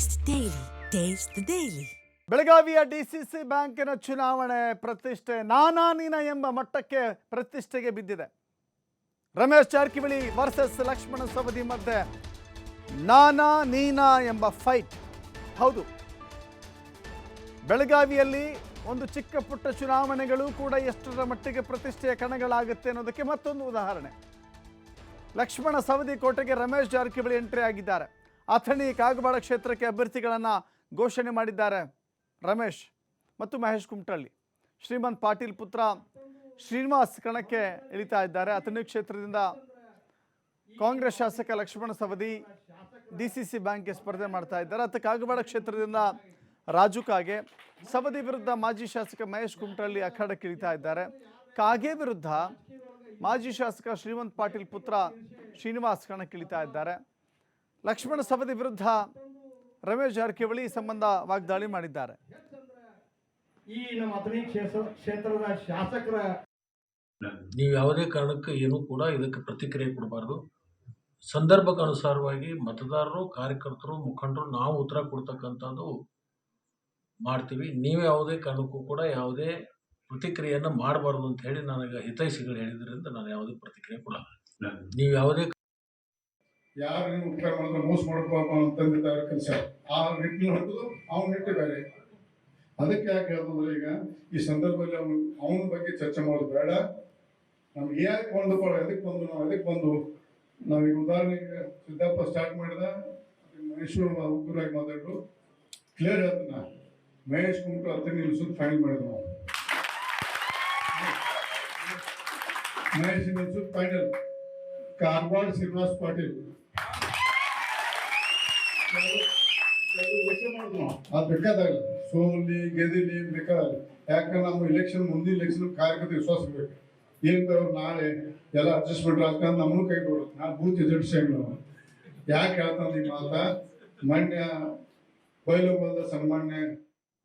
Taste daily taste daily. ಬೆಳಗಾವಿಯ DCC ಬ್ಯಾಂಕಿನ ಚುನಾವಣೆ ಪ್ರತಿಷ್ಠೆ ನಾನಾ ನೀನ ಎಂಬ ಮಟ್ಟಕ್ಕೆ ಪ್ರತಿಷ್ಠೆಗೆ ಬಿದ್ದಿದೆ. ರಮೇಶ್ ಜಾರಕಿಹೊಳಿ ವರ್ಸಸ್ ಲಕ್ಷ್ಮಣ ಸವದಿ ಮಧ್ಯೆ ನಾನಾ ನೀನಾ ಎಂಬ ಫೈಟ್ ಹೌದು. ಬೆಳಗಾವಿಯಲ್ಲಿ ಒಂದು ಚಿಕ್ಕ ಪುಟ್ಟ ಚುನಾವಣೆಗಳು ಕೂಡ ಎಷ್ಟರ ಮಟ್ಟಿಗೆ ಪ್ರತಿಷ್ಠೆಯ ಕಣಗಳಾಗುತ್ತೆ ಅನ್ನೋದಕ್ಕೆ ಮತ್ತೊಂದು ಉದಾಹರಣೆ. ಲಕ್ಷ್ಮಣ ಸವದಿ ಕೋಟೆಗೆ ರಮೇಶ್ ಜಾರಕಿಹೊಳಿ ಎಂಟ್ರಿ ಆಗಿದ್ದಾರೆ. ಅಥಣಿ ಕಾಗವಾಡ ಕ್ಷೇತ್ರಕ್ಕೆ ಅಭ್ಯರ್ಥಿಗಳನ್ನು ಘೋಷಣೆ ಮಾಡಿದ್ದಾರೆ ರಮೇಶ್ ಮತ್ತು ಮಹೇಶ್ ಕುಮಟಳ್ಳಿ. ಶ್ರೀಮಂತ್ ಪಾಟೀಲ್ ಪುತ್ರ ಶ್ರೀನಿವಾಸ್ ಕಣಕ್ಕೆ ಇಳಿತಾ ಇದ್ದಾರೆ. ಅಥಣಿ ಕ್ಷೇತ್ರದಿಂದ ಕಾಂಗ್ರೆಸ್ ಶಾಸಕ Lakshman Savadi D C C ಬ್ಯಾಂಕ್ಗೆ ಸ್ಪರ್ಧೆ ಮಾಡ್ತಾ ಇದ್ದಾರೆ. ಅಥವಾ ಕಾಗವಾಡ ಕ್ಷೇತ್ರದಿಂದ ರಾಜು ಕಾಗೆ, ಸವದಿ ವಿರುದ್ಧ ಮಾಜಿ ಶಾಸಕ ಮಹೇಶ್ ಕುಮಟಳ್ಳಿ ಅಖಾಡಕ್ಕೆ ಇಳಿತಾ ಇದ್ದಾರೆ. ಕಾಗೆ ವಿರುದ್ಧ ಮಾಜಿ ಶಾಸಕ ಶ್ರೀಮಂತ್ ಪಾಟೀಲ್ ಪುತ್ರ ಶ್ರೀನಿವಾಸ್ ಕಣಕ್ಕಿಳಿತಾ ಇದ್ದಾರೆ. ಲಕ್ಷ್ಮಣ ಸವದಿ ವಿರುದ್ಧ ರಮೇಶ್ ಜಾರಕಿಹೊಳಿ ಈ ಸಂಬಂಧ ವಾಗ್ದಾಳಿ ಮಾಡಿದ್ದಾರೆ. ಈ ನಮ್ಮ ಅಥಣಿ ಕ್ಷೇತ್ರ ಕ್ಷೇತ್ರದ ಶಾಸಕರ ನೀವು ಯಾವುದೇ ಕಾರಣಕ್ಕೆ ಏನೂ ಕೂಡ ಇದಕ್ಕೆ ಪ್ರತಿಕ್ರಿಯೆ ಕೊಡಬಾರ್ದು. ಸಂದರ್ಭಕ್ಕನುಸಾರವಾಗಿ ಮತದಾರರು ಕಾರ್ಯಕರ್ತರು ಮುಖಂಡರು ನಾವು ಉತ್ತರ ಕೊಡ್ತಕ್ಕಂಥದ್ದು ಮಾಡ್ತೀವಿ. ನೀವು ಯಾವುದೇ ಕಾರಣಕ್ಕೂ ಕೂಡ ಯಾವುದೇ ಪ್ರತಿಕ್ರಿಯೆಯನ್ನು ಮಾಡಬಾರ್ದು ಅಂತ ಹೇಳಿ ನನಗೆ ಹಿತೈಷಿಗಳು ಹೇಳಿದ್ರಿಂದ ನಾನು ಯಾವುದೇ ಪ್ರತಿಕ್ರಿಯೆ ಕೊಡಲ್ಲ. ನೀವು ಯಾವುದೇ ಯಾರು ನೀವು ಉಪಕಾರ ಮಾಡಿದ್ರೆ ಮೋಸ ಮಾಡ್ಕೋಬ ಅಂತಂದಿದ್ದಾರೆ ಕೆಲಸ ಆ ನಿಟ್ಟಿನ ಹೊರತು ಅವ್ನ ನಿಟ್ಟು ಬೇರೆ ಅದಕ್ಕೆ ಯಾಕೆ ಹೇಳ್ತಂದ್ರೆ ಈಗ ಈ ಸಂದರ್ಭದಲ್ಲಿ ಅವನು ಅವನ ಬಗ್ಗೆ ಚರ್ಚೆ ಮಾಡೋದು ಬೇಡ ನಮ್ಗೆ ಯಾಕೆ ಬಂದಪ್ಪ ಎದಕ್ಕೆ ಬಂದು ನಾವು ಎದಕ್ಕೆ ಬಂದು ನಾವೀಗ ಉದಾಹರಣೆಗೆ ಸಿದ್ದಪ್ಪ ಸ್ಟಾರ್ಟ್ ಮಾಡಿದ ಮಹೇಶ್ವರ ಉಗ್ರಾಗಿ ಮಾತಾಡ್ರು ಕ್ಲಿಯರ್ ಹೇಳ್ತಾನ ಮಹೇಶ್ ಕುಮಟು ಹತ್ತಿರ ನಿಲ್ಸೋದು ಫೈನಲ್ ಮಾಡಿದ್ವಿ ನಾವು ಮಹೇಶ್ ನಿಲ್ಸೋದು ಫೈನಲ್ ಕಾರವಾರ ಶ್ರೀನಿವಾಸ್ ಪಾಟೀಲ್ ಅದು ಬೇಕಾದಾಗ, ಸೋಲಿ, ಗೆದಿಲಿ ಬೇಕಾದಾಗ, ಯಾಕಂದ್ರೆ ನಮ್ಮ ಇಲೆಕ್ಷನ್ ಮುಂದಿನ ಇಲೆಕ್ಷನ್ ಕಾರ್ಯಕರ್ತ ವಿಶ್ವಾಸ ಬೇಕು ಏನ್ ಅವ್ರು ನಾಳೆ ಎಲ್ಲ ಅಡ್ಜಸ್ಟ್ಮೆಂಟ್ ರಾಜಕಾರಣ ನಮ್ಮನ್ನು ಕೈ ಕೊಡೋದು ನಾನು ಬೂತ್ ಎಜೆಂಟ್ ನಾವು. ಯಾಕೆ ಹೇಳ್ತಾನೆ ಈ ಮಾತ? ಮಂಡ್ಯ ಬಯಲು ಬಂದ ಸನ್ಮಾನ್ಯ